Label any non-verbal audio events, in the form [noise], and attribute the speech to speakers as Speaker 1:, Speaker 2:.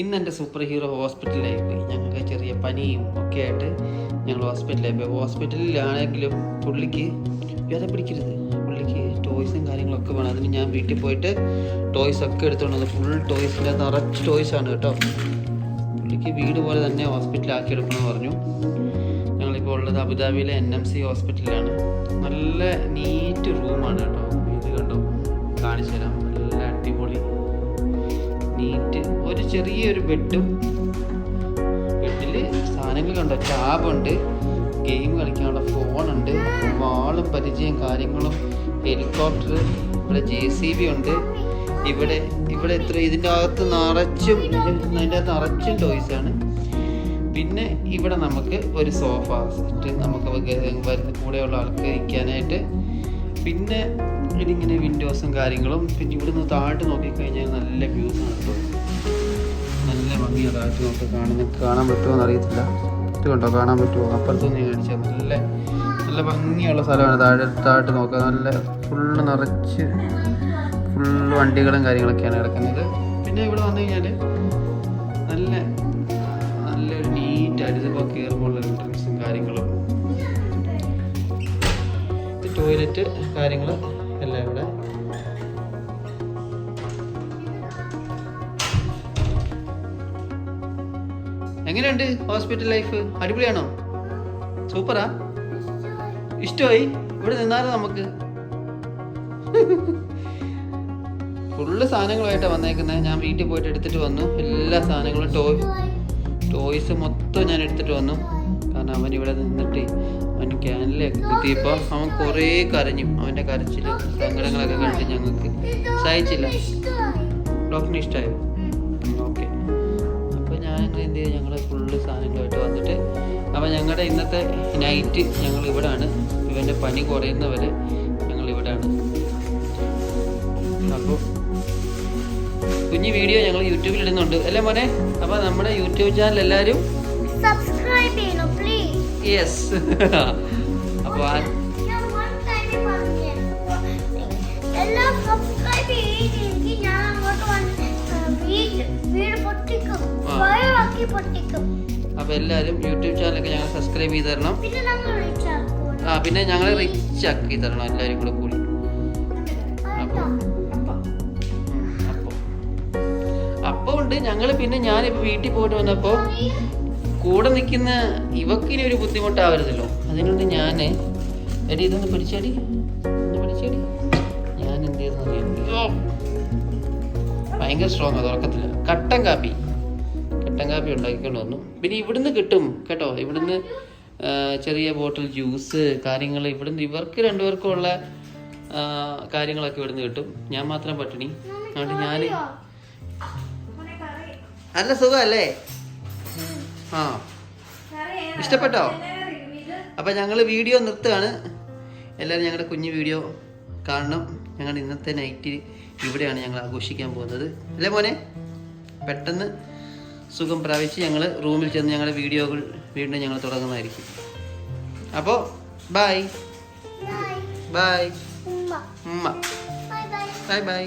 Speaker 1: ഇന്ന് എന്റെ super hero ഹോസ്പിറ്റലിലായി പോയി. ഞങ്ങൾക്ക് ചെറിയ പനിയും ഒക്കെ ആയിട്ട് ഞങ്ങൾ ഹോസ്പിറ്റലിലായി പോയി. ഹോസ്പിറ്റലിലാണെങ്കിലും പുള്ളിക്ക് വേറെ പിടിക്കരുത്. പുള്ളിക്ക് ടോയ്സും കാര്യങ്ങളൊക്കെ വേണം. അതിന് ഞാൻ വീട്ടിൽ പോയിട്ട് ടോയ്സ് ഒക്കെ എടുത്തുകൊണ്ട് ഫുൾ ടോയ്സിന്റെ നിറച്ച് ആണ് കേട്ടോ. പുള്ളിക്ക് വീട് പോലെ തന്നെ ഹോസ്പിറ്റലാക്കി എടുക്കണമെന്ന് പറഞ്ഞു. ഞങ്ങളിപ്പോൾ ഉള്ളത് അബുദാബിയിലെ എൻ എം സി ഹോസ്പിറ്റലിലാണ് നല്ല നീറ്റ് റൂമാണ് കേട്ടോ. ഇത് കണ്ടോ? കാണിച്ചു തരാം. ചെറിയൊരു ബെഡും ബെഡിൽ സാധനങ്ങൾ കണ്ടോ? ടാബുണ്ട് ഗെയിം കളിക്കാനുള്ള ഫോണുണ്ട് വാളും പരിചയം കാര്യങ്ങളും ഹെലികോപ്റ്റർ ഇവിടെ ജെ സി ബി ഉണ്ട്. ഇവിടെ ഇവിടെ ഇത്ര ഇതിന്റെ അകത്ത് നിറച്ചും അതിന്റെ അകത്ത് നിറച്ചും ടോയ്സ് ആണ്. പിന്നെ ഇവിടെ നമുക്ക് ഒരു സോഫ സെറ്റ് നമുക്ക് വരുന്ന കൂടെയുള്ള ആൾക്ക് ഇരിക്കാനായിട്ട്. പിന്നെ ഇതിങ്ങനെ വിൻഡോസും കാര്യങ്ങളും പിന്നെ ഇവിടുന്ന് താഴ്ത്ത് നോക്കിക്കഴിഞ്ഞാൽ നല്ല വ്യൂസ് ആണ് നല്ല ഭംഗിയാണ് താഴോട്ട് നോക്കി കാണുന്ന കാണാൻ പറ്റുമോ എന്ന് അറിയത്തില്ല. ഇത് കണ്ടോ? കാണാൻ പറ്റുമോ? അപ്പുറത്തൊന്നും കാണിച്ചാൽ നല്ല നല്ല ഭംഗിയുള്ള സ്ഥലമാണ്. താഴെ താഴ്ത്ത് നോക്കുക. നല്ല ഫുള്ള് നിറച്ച് ഫുള്ള് വണ്ടികളും കാര്യങ്ങളൊക്കെയാണ് കിടക്കുന്നത്. പിന്നെ ഇവിടെ വന്നു കഴിഞ്ഞാൽ നല്ല നല്ലൊരു നീറ്റായിട്ട് ഇതിപ്പോൾ കയറുമ്പോൾ എൻട്രൻസും കാര്യങ്ങളും. ടോയ്ലറ്റ് കാര്യങ്ങൾ എങ്ങനെയുണ്ട് ഹോസ്പിറ്റൽ ലൈഫ്? അടിപൊളിയാണോ? സൂപ്പറാ. ഇഷ്ടമായി? ഇവിടെ നിന്നാലോ നമുക്ക്? ഫുള്ള് സാധനങ്ങളുമായിട്ടാണ് വന്നേക്കുന്നത് ഞാൻ വീട്ടിൽ പോയിട്ട് എടുത്തിട്ട് വന്നു. എല്ലാ സാധനങ്ങളും ടോയ് ടോയ്സ് മൊത്തം ഞാൻ എടുത്തിട്ട് വന്നു. കാരണം അവൻ ഇവിടെ നിന്നിട്ട് അവൻ ക്യാനിലൊക്കെ കുത്തിയപ്പോൾ അവൻ കുറേ കരഞ്ഞു. അവന്റെ കരച്ചിൽ സങ്കടങ്ങളൊക്കെ കണ്ട് ഞങ്ങൾക്ക് സഹിച്ചില്ല. ഡോക്ടറിന് ഇഷ്ടമായോ ഓക്കെ. അപ്പോൾ ഞാൻ എന്ത് ചെയ്തു? ഞങ്ങൾ അപ്പോൾ ഞങ്ങളുടെ ഇന്നത്തെ നൈറ്റ് ഞങ്ങൾ ഇവിടാണ്. ഇവന്റെ പനി കുറയുന്നവരെ ഞങ്ങൾ ഇവിടാണ്. അപ്പോൾ കുഞ്ഞു വീഡിയോ ഞങ്ങൾ യൂട്യൂബിൽ ഇടുന്നുണ്ട്. അല്ലേ മോനെ? അപ്പോൾ നമ്മുടെ യൂട്യൂബ് ചാനൽ എല്ലാവരും
Speaker 2: സബ്സ്ക്രൈബ് ചെയ്യണം പ്ലീസ്
Speaker 1: യെസ് [laughs] അപ്പോൾ
Speaker 2: വീട്
Speaker 1: എല്ലാരും യൂട്യൂബ് ചാനലൊക്കെ ഞങ്ങൾ സബ്സ്ക്രൈബ് ചെയ്ത് തരണം ആ പിന്നെ ഞങ്ങൾ റിച്ച് ആക്കി തരണം എല്ലാരും കൂടെ കൂടി. അപ്പൊ. അപ്പോൾ അപ്പോൾ ഉണ്ട്. ഞങ്ങൾ പിന്നെ ഞാനിപ്പോ വീട്ടിൽ പോയിട്ട് വന്നപ്പോ കൂടെ നിൽക്കുന്ന ഇവക്കിനി ഒരു ബുദ്ധിമുട്ടാവരുതല്ലോ. അതിനുണ്ട് ഞാൻ എടി ഇതൊന്ന് പിടിച്ചടി. ഒന്ന് പിടിച്ചടി. ഞാൻ എന്ത് ചെയ്തെന്ന് അറിയാം ഭയങ്കര സ്ട്രോങ് തുറക്കത്തില്ല കട്ടൻ കാപ്പി. കട്ടൻ കാപ്പി ഉണ്ടാക്കിക്കൊണ്ട് വന്നു. പിന്നെ ഇവിടുന്ന് കിട്ടും കേട്ടോ. ഇവിടുന്ന് ചെറിയ ബോട്ടിൽ ജ്യൂസ് കാര്യങ്ങൾ ഇവിടുന്ന് ഇവർക്ക് രണ്ടുപേർക്കും ഉള്ള കാര്യങ്ങളൊക്കെ ഇവിടുന്ന് കിട്ടും. ഞാൻ മാത്രം പട്ടിണി. അതുകൊണ്ട് ഞാൻ നല്ല സുഖമല്ലേ? ആ. ഇഷ്ടപ്പെട്ടോ? അപ്പം ഞങ്ങൾ വീഡിയോ നിർത്തുകയാണ്. എല്ലാവരും ഞങ്ങളുടെ കുഞ്ഞു വീഡിയോ കാണണം. ഞങ്ങളുടെ ഇന്നത്തെ നൈറ്റ് ഇവിടെയാണ് ഞങ്ങൾ ആഘോഷിക്കാൻ പോകുന്നത്. അല്ലേ മോനെ? പെട്ടെന്ന് സുഖം പ്രാപിച്ച് ഞങ്ങൾ റൂമിൽ ചെന്ന് ഞങ്ങളുടെ വീഡിയോകൾ വീണ്ടും ഞങ്ങൾ തുടങ്ങുന്നതായിരിക്കും. അപ്പോൾ ബായ് ബായ്
Speaker 2: ഉമ്മ.
Speaker 1: Bye bye